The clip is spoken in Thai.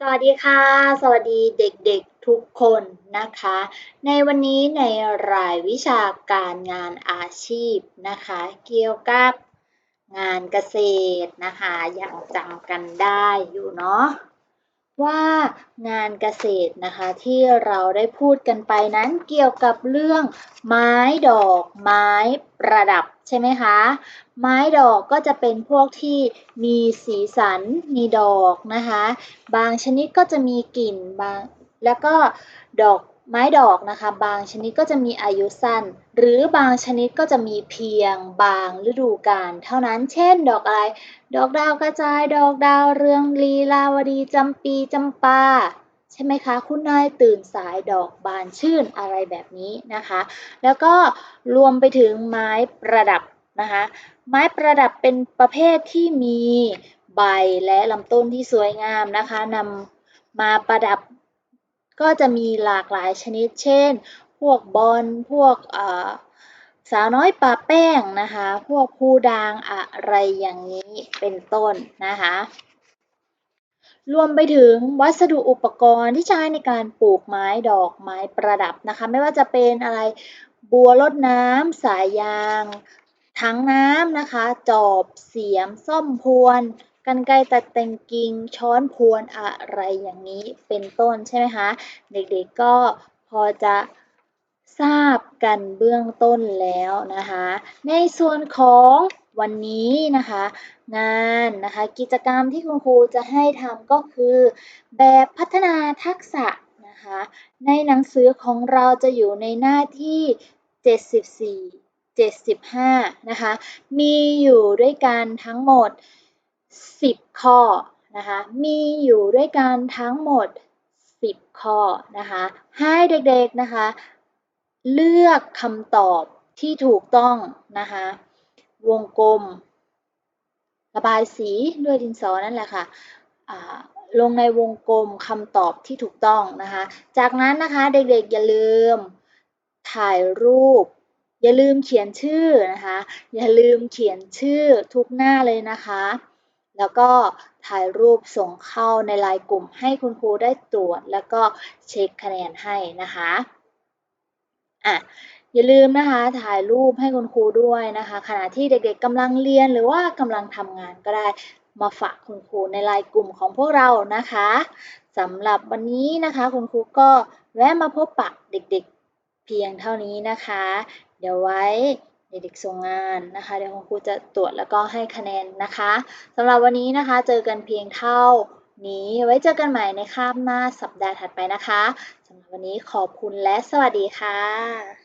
สวัสดีค่ะ สวัสดีเด็กๆทุกคนนะคะ ในวันนี้ในรายวิชาการงานอาชีพนะคะ เกี่ยวกับงานเกษตรนะคะ ยังจำกันได้อยู่เนาะ ว่างานเกษตรนะคะที่เราได้พูดกันไปนั้นเกี่ยวกับเรื่องไม้ดอกไม้ประดับใช่ไหมคะ ไม้ดอกก็จะเป็นพวกที่มีสีสันมีดอกนะคะ บางชนิดก็จะมีกลิ่นบางแล้วก็ดอก ไม้ดอกนะคะบางชนิดก็จะมีอายุสั้น หรือบางชนิดก็จะมีเพียงบางฤดูกาลเท่านั้น เช่น ดอกอะไร ดอกดาวกระจาย ดอกดาวเรืองลีลาวดีจำปีจำปาใช่ไหมคะ คุณนายตื่นสายดอกบานชื่นอะไรแบบนี้นะคะ แล้วก็รวมไปถึงไม้ประดับนะคะ ไม้ประดับเป็นประเภทที่มีใบและลำต้นที่สวยงามนะคะนำมาประดับ ก็จะมีหลากหลายชนิด เช่น พวกบอล พวกสาวน้อยปาแป้งนะคะ พวกภูดางอะไรอย่างนี้เป็นต้นนะคะ รวมไปถึงวัสดุอุปกรณ์ที่ใช้ในการปลูกไม้ดอกไม้ประดับนะคะ ไม่ว่าจะเป็นอะไรบัวรดน้ำสายยางถังน้ำนะคะ จอบ เสียม ส้อมพวน กันไกตัดแต่งกิ่ง ช้อนพวนอะไรอย่างนี้เป็นต้นใช่ไหมคะ เด็กๆก็พอจะทราบกันเบื้องต้นแล้วนะคะ ในส่วนของวันนี้นะคะ งานนะคะกิจกรรมที่คุณครูจะให้ทำก็คือ แบบพัฒนาทักษะนะคะ ในหนังสือของเราจะอยู่ในหน้าที่ 74 75 นะคะ มีอยู่ด้วยกันทั้งหมด 10 ข้อนะคะมีอยู่ด้วยกันทั้งหมด 10 ข้อนะคะให้เด็กๆนะคะเลือกคำตอบที่ถูกต้องนะคะวงกลม ระบายสีด้วยดินสอนั่นแหละค่ะลงในวงกลมคำตอบที่ถูกต้องนะคะ จากนั้นนะคะเด็กๆอย่าลืมถ่ายรูป อย่าลืมเขียนชื่อนะคะ อย่าลืมเขียนชื่อทุกหน้าเลยนะคะ แล้วก็ถ่ายรูปส่งเข้าในไลน์กลุ่มให้คุณครูได้ตรวจ แล้วก็เช็คคะแนนให้นะคะอะอย่าลืมนะคะถ่ายรูปให้คุณครูด้วยนะคะ ขณะที่เด็กๆกำลังเรียนหรือว่ากำลังทำงานก็ได้มาฝากคุณครูในไลน์กลุ่มของพวกเรานะคะสำหรับวันนี้นะคะคุณครูก็แวะมาพบปะเด็กๆเพียงเท่านี้นะคะ เดี๋ยวไว้ เด็กส่งงานนะคะ เดี๋ยวคุณครูจะตรวจแล้วก็ให้คะแนนนะคะสำหรับวันนี้นะคะเจอกันเพียงเท่านี้ไว้เจอกันใหม่ในคาบหน้าสัปดาห์ถัดไปนะคะสำหรับวันนี้ขอบคุณและสวัสดีค่ะ